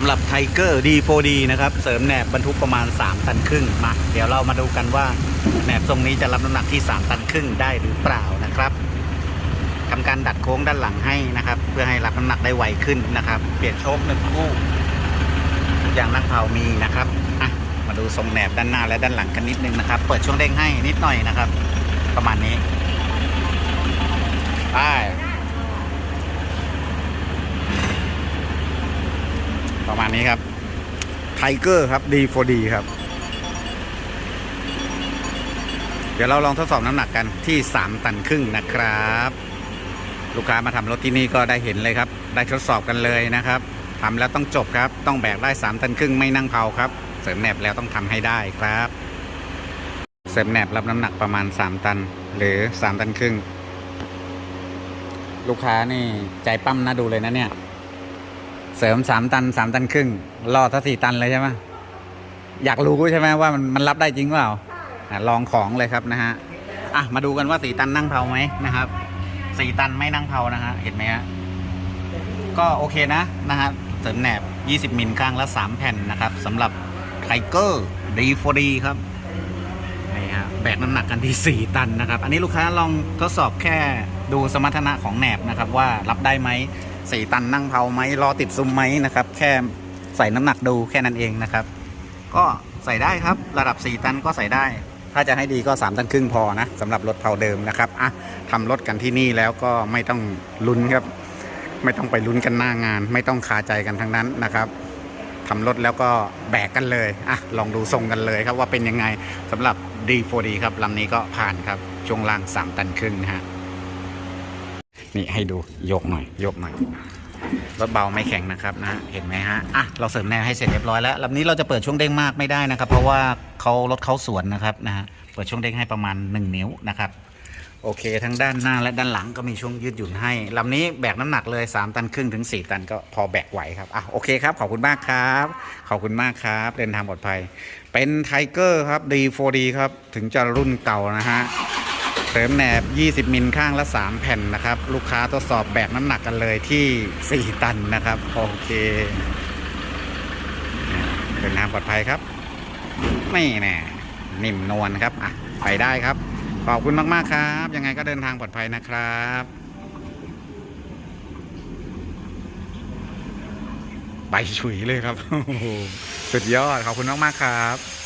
สำหรับไทเกอร์ D4D นะครับ เสริมแหนบบรรทุกประมาณ 3 ตันครึ่งมาเดี๋ยวเรามาดูกันว่าแหนบทรงนี้จะรับน้ำหนักที่ 3 ตันครึ่งได้หรือเปล่านะครับทำการดัดโค้งด้านหลังให้นะครับ เพื่อให้รับน้ำหนักได้ไวขึ้นนะครับ เปลี่ยนโชคหนึ่งคู่อย่างนักเผามีนะครับอะมาดูทรงแหนบด้านหน้าและด้านหลังกันนิดนึงนะครับ เปิดช่วงเด้งให้นิดหน่อยนะครับ ประมาณนี้ไป ประมาณนี้ครับไทเกอร์ครับ D4D ครับ เดี๋ยวเราลองทดสอบน้ำหนักกันที่ 3 ตันครึ่งนะครับ ลูกค้ามาทำรถที่นี่ก็ได้เห็นเลยครับ ได้ทดสอบกันเลยนะครับทำแล้วต้องจบครับ ต้องแบกได้ 3 ตันครึ่งไม่นั่งเผาครับ เสริมแหนบแล้วต้องทำให้ได้ครับ เสริมแหนบรับน้ำหนักประมาณ 3 ตัน หรือ 3 ตันครึ่ง ลูกค้านี่ใจปั้มน่าดูเลยนะเนี่ย เสริมสามตันสามตันครึ่งล่อถ้าสี่ตันเลยใช่ไหมอยากรู้ใช่ไหมว่ามันมันรับได้จริงเปล่าลองของเลยครับนะฮะอะมาดูกันว่าสี่ตันนั่งเผาไหมนะครับสี่ตันไม่นั่งเผานะฮะเห็นไหมฮะก็โอเคนะนะฮะเสริมแหนบ 20มิลข้างละ 3 แผ่นนะครับสำหรับไทเกอร์ D4D ครับนี่ฮะแบกน้ำหนักกันที่ 4 ตันนะครับ อันนี้ลูกค้าลองทดสอบแค่ดูสมรรถนะของแหนบนะครับว่ารับได้ไหม สี่ตันนั่งเผาไหมรอติดซุ้มไหมนะครับ แค่ใส่น้ำหนักดูแค่นั้นเองนะครับ ก็ใส่ได้ครับระดับ 4 ตันก็ใส่ได้ ถ้าจะให้ดีก็ 3 ตันครึ่งพอนะสำหรับรถเผาเดิมนะครับอะทำรถกันที่นี่แล้วก็ไม่ต้องลุ้นครับ ไม่ต้องไปลุ้นกันหน้างาน ไม่ต้องคาใจกันทั้งนั้นนะครับทำรถแล้วก็แบกกันเลยอะลองดูทรงกันเลยครับว่าเป็นยังไงสำหรับ D4D ครับลำนี้ก็ผ่านครับช่วงล่าง 3 ตันครึ่งนะฮะ นี่ให้ดูยกหน่อย ยกหน่อยรถเบาไม่แข็งนะครับนะเห็นไหมฮะอะเราเสริมแนวให้เสร็จเรียบร้อยแล้วลำนี้เราจะเปิดช่วงเด้งมากไม่ได้นะครับ เพราะว่าเขารถเขาสวนนะครับนะฮะเปิดช่วงเด้งให้ประมาณ 1 นิ้วนะครับโอเค ทั้งด้านหน้าและด้านหลังก็มีช่วงยืดหยุ่นให้ลำนี้แบกน้ำหนักเลย 3 ตันครึ่งถึง 4 ตันก็พอแบกไหวครับอะโอเคครับ ขอบคุณมากครับ ขอบคุณมากครับ เดินทางปลอดภัย เป็นไทเกอร์ครับ D4D ครับ ถึงจะรุ่นเก่านะฮะ เสริมแหนบ 20 มิลข้างละ 3 แผ่นนะครับ ลูกค้าทดสอบแบกน้ำหนักกันเลยที่ 4 ตันนะครับ โอเคเดินทางปลอดภัยครับ ไม่แน่นิ่มนวลครับอะไปได้ครับ ขอบคุณมาก ๆ ครับ ยังไงก็เดินทางปลอดภัยนะครับไปฉุยเลยครับ สุดยอด ขอบคุณมาก ๆ ครับ